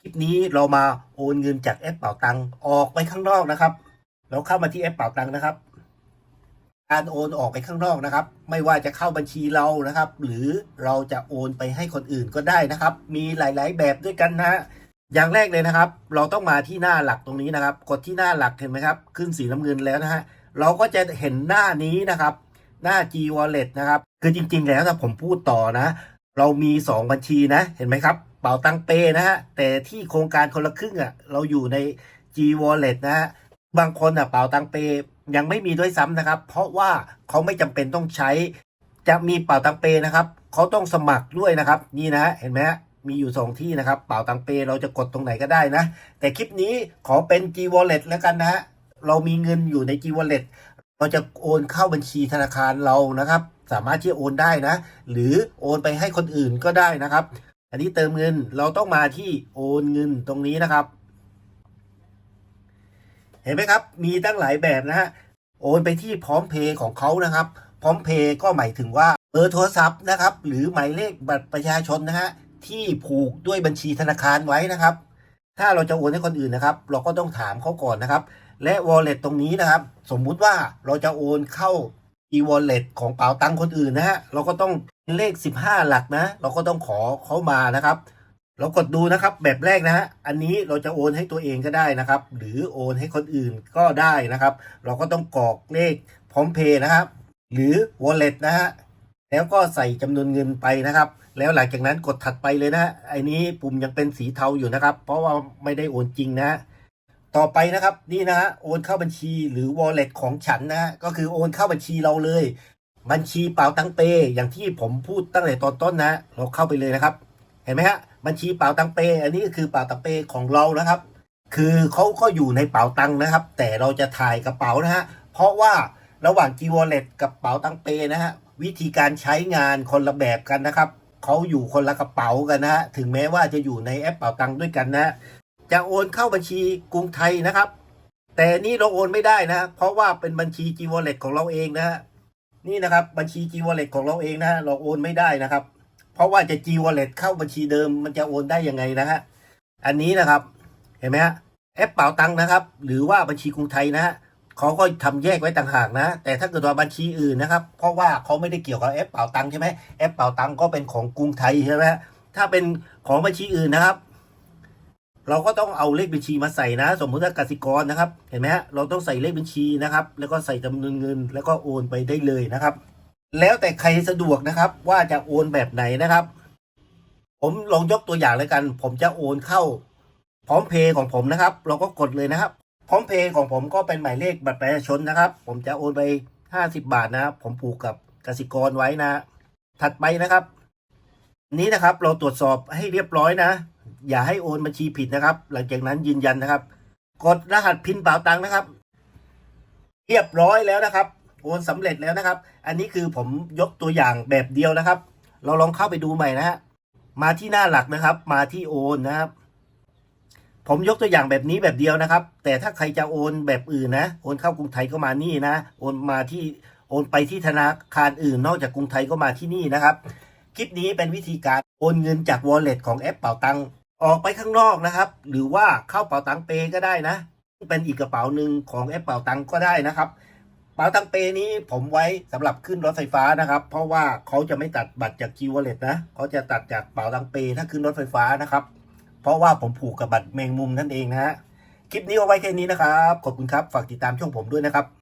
คลิปนี้เรามาโอนเงินจากแอปเป่าตังออกไปข้างนอกนะครับ เราเข้ามาที่แอปเป่าตังนะครับ การโอนออกไปข้างนอกนะครับ ไม่ว่าจะเข้าบัญชีเรานะครับ หรือเราจะโอนไปให้คนอื่นก็ได้นะครับ มีหลาย ๆ แบบด้วยกันนะอย่างแรกเลยนะครับ เราต้องมาที่หน้าหลักตรงนี้นะครับ กดที่หน้าหลักเห็นไหมครับ ขึ้นสีน้ำเงินแล้วนะฮะเราก็จะเห็นหน้านี้นะครับ หน้า G Wallet นะครับ คือจริง ๆ แล้วถ้าผมพูดต่อนะ เรามี 2 บัญชีนะ เห็นไหมครับ เป๋าตังเปนะฮะแต่ที่โครงการคนละครึ่งอะเราอยู่ใน G Wallet นะฮะบางคนอะเป๋าตังเปยังไม่มีด้วยซ้ำนะครับ เพราะว่าเขาไม่จำเป็นต้องใช้ จะมีเป๋าตังเปนะครับเขาต้องสมัครด้วยนะครับ นี่นะเห็นไหมมีอยู่ 2 ที่นะครับ เป๋าตังเปเราจะกดตรงไหนก็ได้นะ แต่คลิปนี้ขอเป็น G Wallet แล้วกันนะฮะเรามีเงินอยู่ใน G Wallet เราจะโอนเข้าบัญชีธนาคารเรานะครับ สามารถที่จะโอนได้นะ หรือโอนไปให้คนอื่นก็ได้นะครับ อันนี้เติมเงินเราต้องมาที่โอนเงินตรงนี้นะครับ เห็นไหมครับ มีตั้งหลายแบบนะฮะโอนไปที่พร้อมเพย์ของเขานะครับ พร้อมเพย์ก็หมายถึงว่าเบอร์โทรศัพท์นะครับ หรือหมายเลขบัตรประชาชนนะฮะที่ผูกด้วยบัญชีธนาคารไว้นะครับ ถ้าเราจะโอนให้คนอื่นนะครับ เราก็ต้องถามเขาก่อนนะครับ และ wallet ตรงนี้นะครับ สมมุติว่าเราจะโอนเข้า e-wallet ของเป๋าตังคนอื่นนะฮะเราก็ต้อง เลข 15 หลักนะ เราก็ต้องขอเขามานะครับ เรากดดูนะครับแบบแรกนะฮะอันนี้เราจะโอนให้ตัวเองก็ได้นะครับ หรือโอนให้คนอื่นก็ได้นะครับ เราก็ต้องกรอกเลขพร้อมเพย์นะครับ หรือ wallet นะฮะแล้วก็ใส่จำนวนเงินไปนะครับ แล้วหลังจากนั้นกดถัดไปเลยนะฮะไอ้นี้ปุ่มยังเป็นสีเทาอยู่นะครับ เพราะว่าไม่ได้โอนจริงนะ ต่อไปนะครับนี่นะฮะโอนเข้าบัญชีหรือ wallet ของฉันนะฮะก็คือโอนเข้าบัญชีเราเลย บัญชีเป๋าตังเป อย่างที่ผมพูดตั้งแต่ตอนต้นนะ เราเข้าไปเลยนะครับ เห็นไหมฮะบัญชีเป๋าตังเป อันนี้ก็คือเป๋าตังเปของเรานะครับ คือเขาก็อยู่ในเป๋าตังนะครับ แต่เราจะถ่ายกระเป๋านะฮะเพราะว่าระหว่าง G Wallet กับเป๋าตังเปนะฮะวิธีการใช้งานคนละแบบกันนะครับเขาอยู่คนละกระเป๋ากันนะฮะถึงแม้ว่าจะอยู่ในแอปเป๋าตังด้วยกันนะจะโอนเข้าบัญชีกรุงไทยนะครับ แต่นี่เราโอนไม่ได้นะ เพราะว่าเป็นบัญชี G Wallet ของเราเองนะฮะ นี่นะครับบัญชี G Wallet ของเราเองนะฮะเราโอนไม่ได้นะครับ เพราะว่าจะ G Wallet เข้าบัญชีเดิมมันจะโอนได้ยังไงนะฮะอันนี้นะครับเห็นไหมฮะแอปเป๋าตังค์นะครับ หรือว่าบัญชีกรุงไทยนะฮะเขาก็ทำแยกไว้ต่างหากนะ แต่ถ้าเกิดว่าบัญชีอื่นนะครับ เพราะว่าเขาไม่ได้เกี่ยวกับแอปเป๋าตังค์ใช่ไหมแอปเป๋าตังค์ก็เป็นของกรุงไทยใช่ไหมถ้าเป็นของบัญชีอื่นนะครับ เราก็ต้องเอาเลขบัญชีมาใส่นะ สมมติว่ากสิกรนะครับ เห็นไหมฮะเราต้องใส่เลขบัญชีนะครับ แล้วก็ใส่จำนวนเงิน แล้วก็โอนไปได้เลยนะครับ แล้วแต่ใครสะดวกนะครับ ว่าจะโอนแบบไหนนะครับ ผมลองยกตัวอย่างเลยกัน ผมจะโอนเข้าพร้อมเพย์ของผมนะครับ เราก็กดเลยนะครับพร้อมเพย์ของผมก็เป็นหมายเลขบัตรประชาชนนะครับ ผมจะโอนไปห้าสิบาทนะ ผมผูกกับกสิกรไว้นะ ถัดไปนะครับ นี้นะครับเราตรวจสอบให้เรียบร้อยนะ อย่าให้โอนบัญชีผิดนะครับ หลังจากนั้นยืนยันนะครับ กดรหัสพินเป๋าตังค์นะครับ เรียบร้อยแล้วนะครับ โอนสำเร็จแล้วนะครับ อันนี้คือผมยกตัวอย่างแบบเดียวนะครับ เราลองเข้าไปดูใหม่นะฮะมาที่หน้าหลักนะครับ มาที่โอนนะครับ ผมยกตัวอย่างแบบนี้แบบเดียวนะครับ แต่ถ้าใครจะโอนแบบอื่นนะ โอนเข้ากรุงไทยก็มานี่นะ โอนมาที่โอนไปที่ธนาคารอื่น นอกจากกรุงไทยก็มาที่นี่นะครับ คลิปนี้เป็นวิธีการโอนเงินจาก wallet ของแอปเป๋าตัง ออกไปข้างนอกนะครับ หรือว่าเข้าเป๋าตังเปก็ได้นะ เป็นอีกกระเป๋าหนึ่งของแอปเป๋าตังก็ได้นะครับเป๋าตังเปนี้ผมไว้สำหรับขึ้นรถไฟฟ้านะครับ เพราะว่าเขาจะไม่ตัดบัตรจาก G Wallet นะเขาจะตัดจากเป๋าตังเปถ้าขึ้นรถไฟฟ้านะครับ เพราะว่าผมผูกกับบัตรแมงมุมนั่นเองนะฮะคลิปนี้เอาไว้แค่นี้นะครับ ขอบคุณครับ ฝากติดตามช่องผมด้วยนะครับ